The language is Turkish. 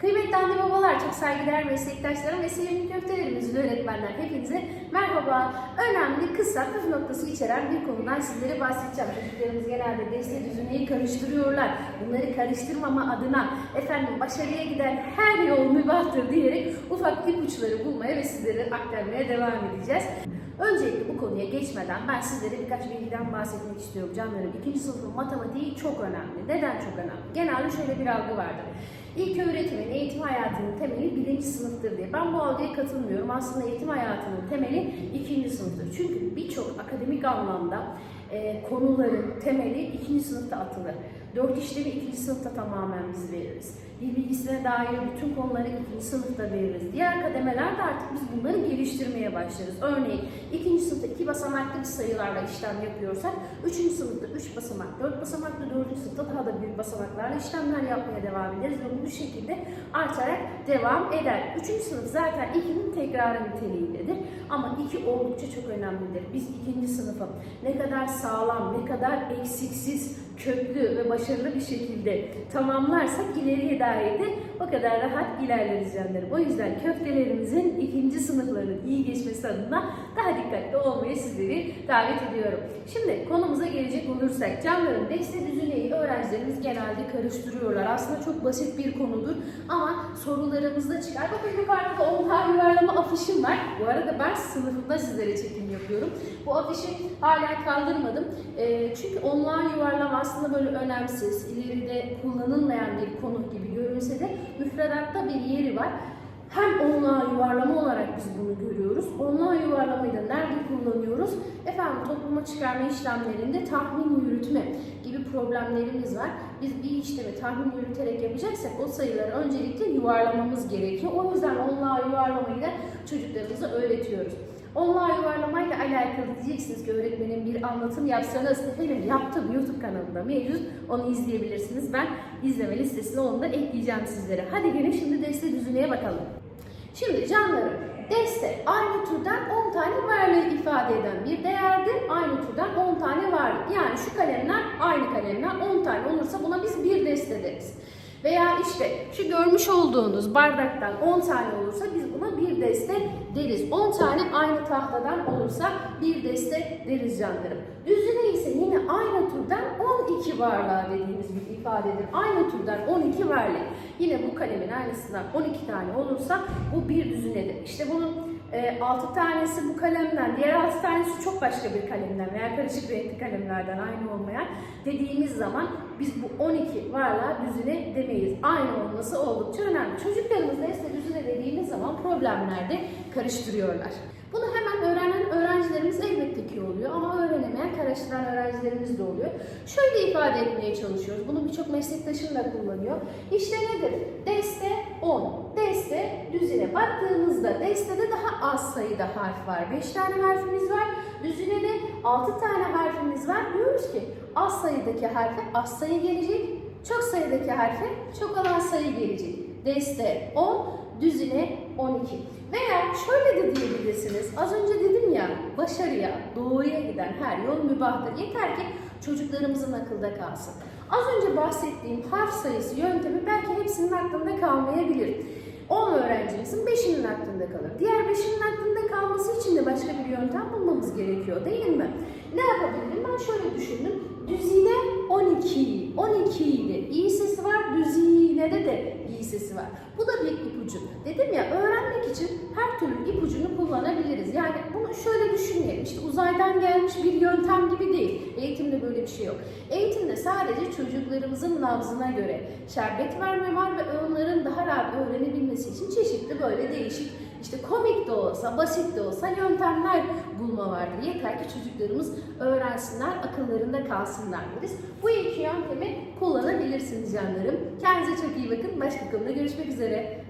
Kıymetli anne babalar, çok saygıdeğer meslektaşlarım ve sevimli köftelerimiz öğretmenler hepinize merhaba. Önemli, kısa, püf noktası içeren bir konudan sizlere bahsedeceğim. Çocuklarımız genelde deste düzüneyi karıştırıyorlar. Bunları karıştırmama adına efendim başarıya giden her yol mübahtır diyerek ufak ipuçları bulmaya ve sizlere aktarmaya devam edeceğiz. Öncelikle bu konuya geçmeden ben sizlere birkaç bilgiden bahsetmek istiyorum canlarım. İkinci sınıfın matematiği çok önemli. Neden çok önemli? Genelde şöyle bir algı vardır. İlk öğretimin, eğitim hayatının temeli birinci sınıftır diye. Ben bu algıya katılmıyorum. Aslında eğitim hayatının temeli ikinci sınıftır. Çünkü birçok akademik anlamda e, konuların temeli ikinci sınıfta atılır. Dört işlevi ikinci sınıfta tamamen biz veririz. Dil bilgisine dair bütün konuları ikinci sınıfta veririz. Diğer kademelerde artık biz bunları geliştirmeye başlarız. Örneğin ikinci sınıfta iki basamaklı bir sayılarla işlem yapıyorsak, üçüncü sınıfta üç basamak, dört basamaklı, dördüncü sınıfta daha da büyük basamaklarla işlemler yapmaya devam ederiz ve bu şekilde artarak devam eder. Üçüncü sınıf zaten ikinin tekrarı niteliğindedir. Ama iki oldukça çok önemlidir. Biz ikinci sınıfı ne kadar sağlam, ne kadar eksiksiz, köklü ve başarılı bir şekilde tamamlarsak ileriye dair de o kadar rahat ilerleriz canlarım. O yüzden köftelerimizin ikinci sınıflarının iyi geçmesi adına daha dikkatli olmayı sizleri davet ediyorum. Şimdi konumuza gelecek olursak canlarım deste düzüneyi öğrencilerimiz genelde karıştırıyorlar. Aslında çok basit bir konudur ama sorularımızda çıkar. Bakın yukarıda onlar yuvarlama afişim var. Bu arada ben sınıfımda sizlere çekim yapıyorum. Bu afişi hala kaldırmadım. Ee, çünkü onlar yuvarlama aslında böyle önemsiz, ileride kullanılmayan bir konu gibi görünse de müfredatta bir yeri var. Hem onluğa yuvarlama olarak biz bunu görüyoruz. Onluğa yuvarlamayı da nerede kullanıyoruz? Efendim topluma çıkarma işlemlerinde tahmin yürütme problemlerimiz var. Biz bir işlemi tahmin yürüterek yapacaksak o sayıları öncelikle yuvarlamamız gerekiyor. O yüzden onluğa yuvarlamayı da çocuklarımıza öğretiyoruz. Onluğa yuvarlamayla alakalı diyeceksiniz ki öğretmenin bir anlatım yapsanız efendim yaptım YouTube kanalında mevcut onu izleyebilirsiniz. Ben izleme listesine onu da ekleyeceğim sizlere. Hadi gelin şimdi deste düzüneye bakalım. Şimdi canlarım deste aynı türden 10 tane varlığı ifade eden bir değerdir. Aynı türden 10 tane varlık. Yani şu kalemler aynı kalemler 10 tane olursa buna biz bir deste deriz. Veya işte şu görmüş olduğunuz bardaktan 10 tane olursa biz buna bir deste deriz. 10 tane aynı tahtadan olursa bir deste deriz canlarım. Düzüne ise yine aynı türden 12 varlığa dediğimiz bir ifadedir. Aynı türden 12 varlık. Yine bu kalemin aynısından 12 tane olursa bu bir düzünedir. İşte bunun e, 6 tanesi bu kalemden, diğer 6 tanesi çok başka bir kalemden veya karışık renkli kalemlerden aynı olmayan dediğimiz zaman biz bu 12 varlığa düzine demeyiz. Aynı olması oldukça önemli. Çocuklarımız nesne düzine dediğimiz zaman problemlerde karıştırıyorlar. Bunu hemen öğrenen öğrencilerimiz elbette ki oluyor ama öğrenemeyen, karıştıran öğrencilerimiz de oluyor. Şöyle ifade etmeye çalışıyoruz. Bunu birçok meslektaşım da kullanıyor. İşte nedir? Deste 10. Düzine. Baktığımızda destede daha az sayıda harf var. 5 tane harfimiz var. Düzinede 6 tane harfimiz var. Diyoruz ki az sayıdaki harfe az sayı gelecek. Çok sayıdaki harfe çok olan sayı gelecek. Deste 10, düzine 12. Veya şöyle de diyebilirsiniz. Az önce dedim ya başarıya, doğuya giden her yol mübahtır. Yeter ki çocuklarımızın akılda kalsın. Az önce bahsettiğim harf sayısı yöntemi belki hepsinin aklında kalmayabilir. 10 öğrencimizin 5'inin aklında kalır. Diğer 5'inin aklında kalması için de başka bir yöntem bulmamız gerekiyor değil mi? Ne yapabilirim? Ben şöyle düşündüm. Düzine 12. 12 ile iyi sesi var, düzinede de iyi sesi var. Bu da bir ipucu. Dedim ya öğrenmek için her türlü ipucunu kullanabiliriz. Yani bunu şöyle düşünmeyelim. İşte uzaydan gelmiş bir yöntem gibi değil. Eğitimde böyle bir şey yok. Eğitimde sadece çocuklarımızın nabzına göre şerbet verme var ve öğrenebilmesi için çeşitli böyle değişik işte komik de olsa, basit de olsa yöntemler bulma vardır. Yeter ki çocuklarımız öğrensinler, akıllarında kalsınlar deriz. Bu iki yöntemi kullanabilirsiniz canlarım. Kendinize çok iyi bakın. Başka konuda görüşmek üzere.